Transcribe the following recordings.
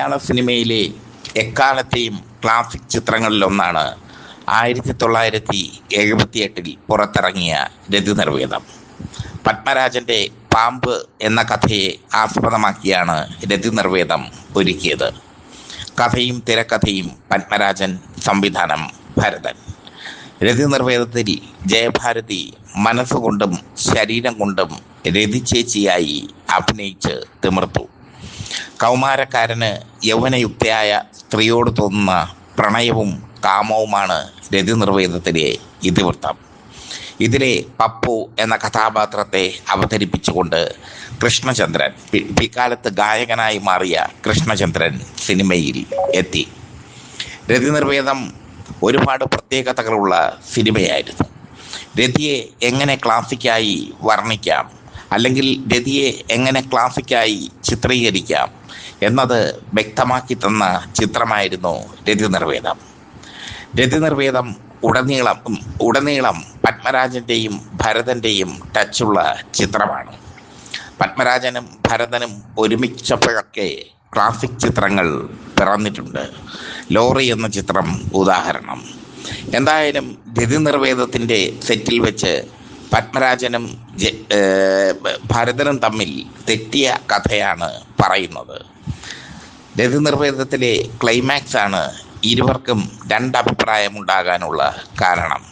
മലയാള സിനിമയിലെ എക്കാലത്തെയും ക്ലാസിക് ചിത്രങ്ങളിലൊന്നാണ് ആയിരത്തി തൊള്ളായിരത്തി എഴുപത്തിയെട്ടിൽ പുറത്തിറങ്ങിയ രതിനിർവേദം. പത്മരാജന്റെ പാമ്പ് എന്ന കഥയെ ആസ്പദമാക്കിയാണ് രതി നിർവേദം ഒരുക്കിയത്. കഥയും തിരക്കഥയും പത്മരാജൻ സംവിധാനം ഭരതൻ. രതി രതിനിർവേദത്തിൽ ജയഭാരതി മനസ്സുകൊണ്ടും ശരീരം കൊണ്ടും രതിചേച്ചിയായി അഭിനയിച്ച് തിമിർത്തു. കൗമാരക്കാരന് യൗവനയുക്തയായ സ്ത്രീയോട് തോന്നുന്ന പ്രണയവും കാമവുമാണ് രതിനിർവേദത്തിലെ ഇതിവൃത്തം. ഇതിലെ പപ്പു എന്ന കഥാപാത്രത്തെ അവതരിപ്പിച്ചുകൊണ്ട് കൃഷ്ണചന്ദ്രൻ പിൽക്കാലത്ത് ഗായകനായി മാറിയ കൃഷ്ണചന്ദ്രൻ സിനിമയിൽ എത്തി. രതിനിർവേദം ഒരുപാട് പ്രത്യേകതകളുള്ള സിനിമയായിരുന്നു. രതിയെ എങ്ങനെ ക്ലാസിക്കായി വർണിക്കാം അല്ലെങ്കിൽ രതിയെ എങ്ങനെ ക്ലാസിക്കായി ചിത്രീകരിക്കാം എന്നത് വ്യക്തമാക്കി തന്ന ചിത്രമായിരുന്നു രതിനിർവേദം. രതിനിർവേദം ഉടനീളം ഉടനീളം പത്മരാജന്റെയും ഭരതന്റെയും ടച്ചുള്ള ചിത്രമാണ്. പത്മരാജനും ഭരതനും ഒരുമിച്ചപ്പോഴൊക്കെ ക്ലാസിക് ചിത്രങ്ങൾ പിറന്നിട്ടുണ്ട്. ലോറി എന്ന ചിത്രം ഉദാഹരണം. എന്തായാലും രതിനിർവേദത്തിന്റെ സെറ്റിൽ വെച്ച് പത്മരാജനും ഭരതനും തമ്മിൽ തെറ്റിയ കഥയാണ് പറയുന്നത്. രതിനിർവേദത്തിലെ ക്ലൈമാക്സ് ആണ് ഇരുവർക്കും രണ്ടഭിപ്രായമുണ്ടാകാനുള്ള കാരണം.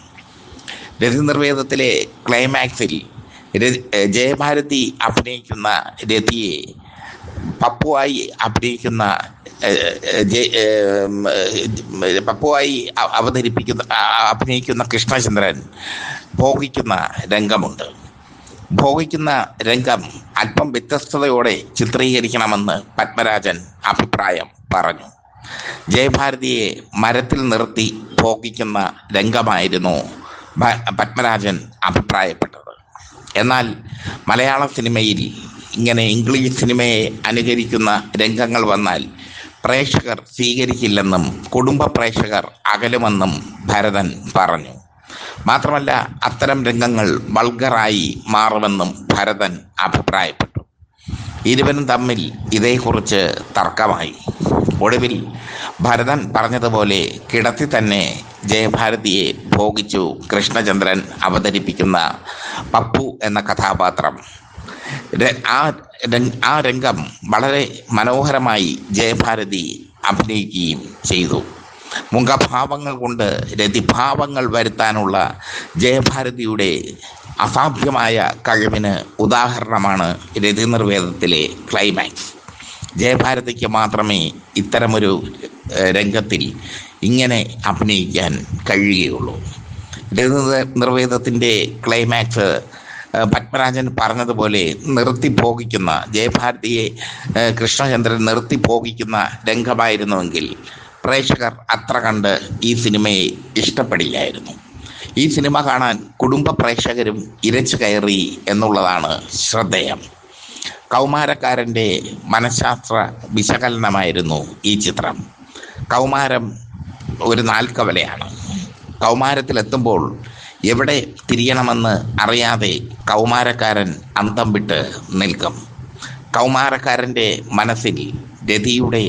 രതിനിർവേദത്തിലെ ക്ലൈമാക്സിൽ ജയഭാരതി അഭിനയിക്കുന്ന രതിയെ പപ്പുവായി അഭിനയിക്കുന്ന പപ്പുവായി അവതരിപ്പിക്കുന്ന അഭിനയിക്കുന്ന കൃഷ്ണചന്ദ്രൻ ഭോഗിക്കുന്ന രംഗമുണ്ട്. ഭോഗിക്കുന്ന രംഗം അല്പം വ്യത്യസ്തതയോടെ ചിത്രീകരിക്കണമെന്ന് പത്മരാജൻ അഭിപ്രായം പറഞ്ഞു. ജയഭാരതിയെ മരത്തിൽ നിർത്തി ഭോഗിക്കുന്ന രംഗമായിരുന്നു പത്മരാജൻ അഭിപ്രായപ്പെട്ടത്. എന്നാൽ മലയാള സിനിമയിൽ ഇങ്ങനെ ഇംഗ്ലീഷ് സിനിമയെ അനുകരിക്കുന്ന രംഗങ്ങൾ വന്നാൽ പ്രേക്ഷകർ സ്വീകരിക്കില്ലെന്നും കുടുംബ പ്രേക്ഷകർ അകലുമെന്നും ഭരതൻ പറഞ്ഞു. മാത്രമല്ല അത്തരം രംഗങ്ങൾ വൾഗറായി മാറുമെന്നും ഭരതൻ അഭിപ്രായപ്പെട്ടു. ഇരുവരും തമ്മിൽ ഇതേക്കുറിച്ച് തർക്കമായി. ഒടുവിൽ ഭരതൻ പറഞ്ഞതുപോലെ കിടത്തി തന്നെ ജയഭാരതിയെ ഭോഗിച്ചു കൃഷ്ണചന്ദ്രൻ അവതരിപ്പിക്കുന്ന പപ്പു എന്ന കഥാപാത്രം. ആ ആ രംഗം വളരെ മനോഹരമായി ജയഭാരതി അഭിനയിക്കുകയും ചെയ്തു. മുഖഭാവങ്ങൾ കൊണ്ട് രതിഭാവങ്ങൾ വരുത്താനുള്ള ജയഭാരതിയുടെ അസാധ്യമായ കഴിവിന് ഉദാഹരണമാണ് രതി നിർവേദത്തിലെ ക്ലൈമാക്സ്. ജയഭാരതിക്ക് മാത്രമേ ഇത്തരമൊരു രംഗത്തിൽ ഇങ്ങനെ അഭിനയിക്കാൻ കഴിയുകയുള്ളൂ. നിർവേദത്തിന്റെ ക്ലൈമാക്സ് പത്മരാജൻ പറഞ്ഞതുപോലെ നിർത്തി ഭോഗിക്കുന്ന ജയഭാരതിയെ കൃഷ്ണചന്ദ്രൻ നിർത്തി ഭോഗിക്കുന്ന രംഗമായിരുന്നുവെങ്കിൽ പ്രേക്ഷകർ അത്ര കണ്ട് ഈ സിനിമയെ ഇഷ്ടപ്പെടില്ലായിരുന്നു. ഈ സിനിമ കാണാൻ കുടുംബ പ്രേക്ഷകരും ഇരച്ചു കയറി എന്നുള്ളതാണ് ശ്രദ്ധേയം. കൗമാരക്കാരന്റെ മനഃശാസ്ത്ര വിശകലനമായിരുന്നു ഈ ചിത്രം. കൗമാരം ഒരു നാൽക്കവലയാണ്. കൗമാരത്തിലെത്തുമ്പോൾ എവിടെ തിരിയണമെന്ന് അറിയാതെ കൗമാരക്കാരൻ അന്തം വിട്ട് നിൽക്കും. കൗമാരക്കാരന്റെ മനസ്സിൽ രതിയുടെ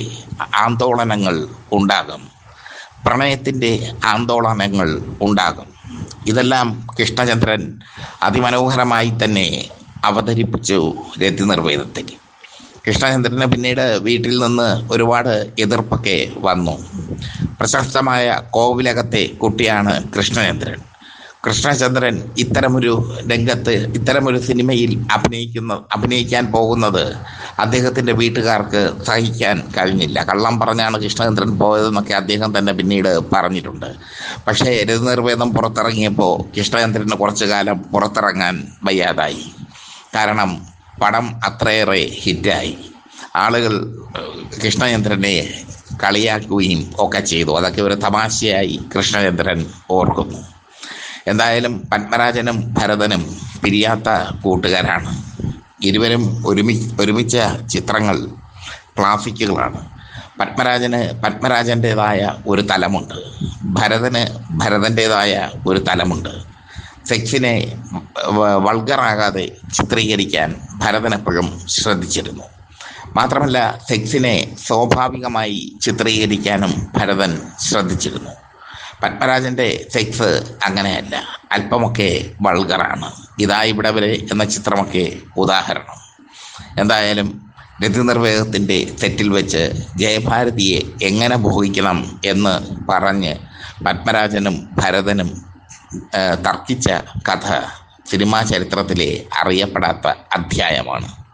ആന്തോളനങ്ങൾ ഉണ്ടാകും. പ്രണയത്തിന്റെ ആന്തോളനങ്ങൾ ഉണ്ടാകും. ഇതെല്ലാം കൃഷ്ണചന്ദ്രൻ അതിമനോഹരമായി തന്നെ അവതരിപ്പിച്ചു രതിനിർവേദത്തിൽ കൃഷ്ണചന്ദ്രന് പിന്നീട് വീട്ടിൽ നിന്ന് ഒരുപാട് എതിർപ്പൊക്കെ വന്നു. പ്രശസ്തമായ കോവിലകത്തെ കുട്ടിയാണ് കൃഷ്ണചന്ദ്രൻ. കൃഷ്ണചന്ദ്രൻ ഇത്തരമൊരു രംഗത്ത് ഇത്തരമൊരു സിനിമയിൽ അഭിനയിക്കുന്ന അഭിനയിക്കാൻ പോകുന്നത് അദ്ദേഹത്തിന്റെ വീട്ടുകാർക്ക് സഹിക്കാൻ കഴിഞ്ഞില്ല. കള്ളം പറഞ്ഞാണ് കൃഷ്ണചന്ദ്രൻ പോയതെന്നൊക്കെ അദ്ദേഹം തന്നെ പിന്നീട് പറഞ്ഞിട്ടുണ്ട്. പക്ഷേ രതിനിർവേദം പുറത്തിറങ്ങിയപ്പോൾ കൃഷ്ണചന്ദ്രന് കുറച്ചു കാലം പുറത്തിറങ്ങാൻ വയ്യാതായി. കാരണം പടം അത്രയേറെ ഹിറ്റായി. ആളുകൾ കൃഷ്ണചന്ദ്രനെ കളിയാക്കുകയും ഒക്കെ ചെയ്തു. അതൊക്കെ ഒരു തമാശയായി കൃഷ്ണചന്ദ്രൻ ഓർക്കുന്നു. എന്തായാലും പത്മരാജനും ഭരതനും പിരിയാത്ത കൂട്ടുകാരാണ്. ഇരുവരും ഒരുമി ഒരുമിച്ച ചിത്രങ്ങൾ ക്ലാസിക്കുകളാണ്. പത്മരാജന് പത്മരാജന്റേതായ ഒരു തലമുണ്ട്. ഭരതന് ഭരതന്റേതായ ഒരു തലമുണ്ട്. സെക്സിനെ വൾഗറാകാതെ ചിത്രീകരിക്കാൻ ഭരതൻ എപ്പോഴും ശ്രദ്ധിച്ചിരുന്നു. മാത്രമല്ല സെക്സിനെ സ്വാഭാവികമായി ചിത്രീകരിക്കാനും ഭരതൻ ശ്രദ്ധിച്ചിരുന്നു. പത്മരാജന്റെ സെക്സ് അങ്ങനെയല്ല. അല്പമൊക്കെ വൾഗറാണ് ഇതാ ഇവിടെ വരെ എന്ന ചിത്രമൊക്കെ ഉദാഹരണം. എന്തായാലും രതിനിർവേഗത്തിന്റെ സെറ്റിൽ വെച്ച് ജയഭാരതിയെ എങ്ങനെ ഭോഗിക്കണം എന്ന് പറഞ്ഞ് പത്മരാജനും ഭരതനും തർക്കിച്ച കഥ സിനിമാ ചരിത്രത്തിലെ അറിയപ്പെടാത്ത അധ്യായമാണ്.